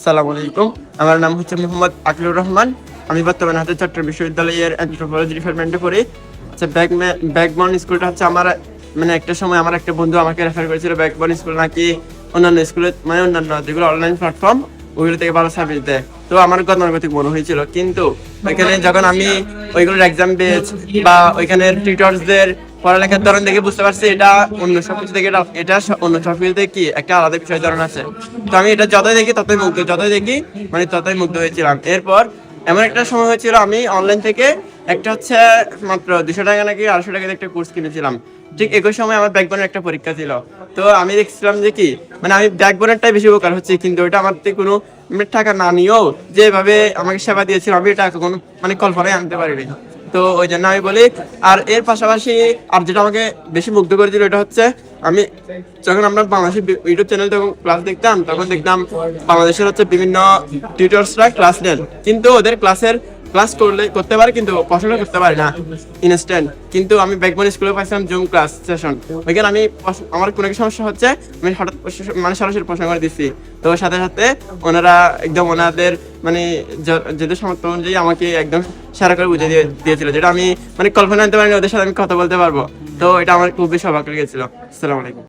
আসসালামু আলাইকুম। আমার নাম হচ্ছে মোহাম্মদ আকলুর রহমান। আমি বর্তমানে হাতে চট্টগ্রাম বিশ্ববিদ্যালয়ের অ্যান্থ্রোপোলজি ডিপার্টমেন্টে পড়ি। আচ্ছা ব্যাক ব্যাকবন স্কুলটা হচ্ছে আমার মানে একটা সময় আমার একটা বন্ধু আমাকে রেফার করেছিল ব্যাকবন স্কুল নাকি অন্যান্য স্কুলের মানে অন্যান্য যেগুলো অনলাইন প্ল্যাটফর্ম ওইগুলো থেকে ভালো সার্ভিস দেয়। তো আমার গতানুগতিক মনে হয়েছিল। কিন্তু ওইখানে যখন আমি ওইগুলোর এক্সাম বেচ বা ওইখানের টিউটার্সদের পড়ালেখার ধরন দেখে বুঝতে পারছি, এটা অন্য সব কিছু থেকে এটা অন্য সব কিছু থেকে কি একটা আলাদা বিষয় ধরন আছে। তো আমি এটা যতই দেখি ততই মুগ্ধ, যতই দেখি মানে ততই মুগ্ধ হয়েছিলাম। এরপর এমন একটা সময় হয়েছিল আমি অনলাইন থেকে একটা হচ্ছে মাত্র দুশো টাকা নাকি আড়াইশো টাকা একটা কোর্স কিনেছিলাম। ঠিক একই সময় আমার ব্যাকবোনের একটা পরীক্ষা ছিল। তো আমি দেখছিলাম যে কি মানে আমি ব্যাকবোনেরটাই বেশি উপকার হচ্ছে, কিন্তু ওটা আমার থেকে কোনো মানে টাকা না নিয়েও যেভাবে আমাকে সেবা দিয়েছিল, আমি এটা কোনো মানে কল্পনায় আনতে পারিনি। তো ওই জন্য আমি বলি, আর এর পাশাপাশি, আর যেটা আমাকে বেশি মুগ্ধ করেছিল এটা হচ্ছে, আমি যখন আমরা বাংলাদেশের ইউটিউব চ্যানেল তখন ক্লাস দেখতাম, তখন দেখতাম বাংলাদেশের হচ্ছে বিভিন্ন টিউটার্সরা ক্লাস নেন। কিন্তু ওদের ক্লাসের ক্লাস করলে, করতে পারে কিন্তু পড়াশোনা করতে পারে না ইনস্ট্যান্ট কিন্তু আমি ব্যাকবন স্কুলে পাইছিলাম জুম ক্লাস সেশন ওইখানে আমি আমার কোনো একটা সমস্যা হচ্ছে, আমি হঠাৎ মানে সরাসরি প্রশ্ন করে দিচ্ছি। তো সাথে সাথে ওনারা একদম ওনাদের মানে যেদের সামর্থ্য অনুযায়ী আমাকে একদম সারা করে বুঝে দিয়ে দিয়েছিল, যেটা আমি মানে কল্পনা আনতে পারিনি, ওদের সাথে আমি কথা বলতে পারব। তো এটা আমার খুব বেশি অবাক লেগেছিল। আসসালামু আলাইকুম।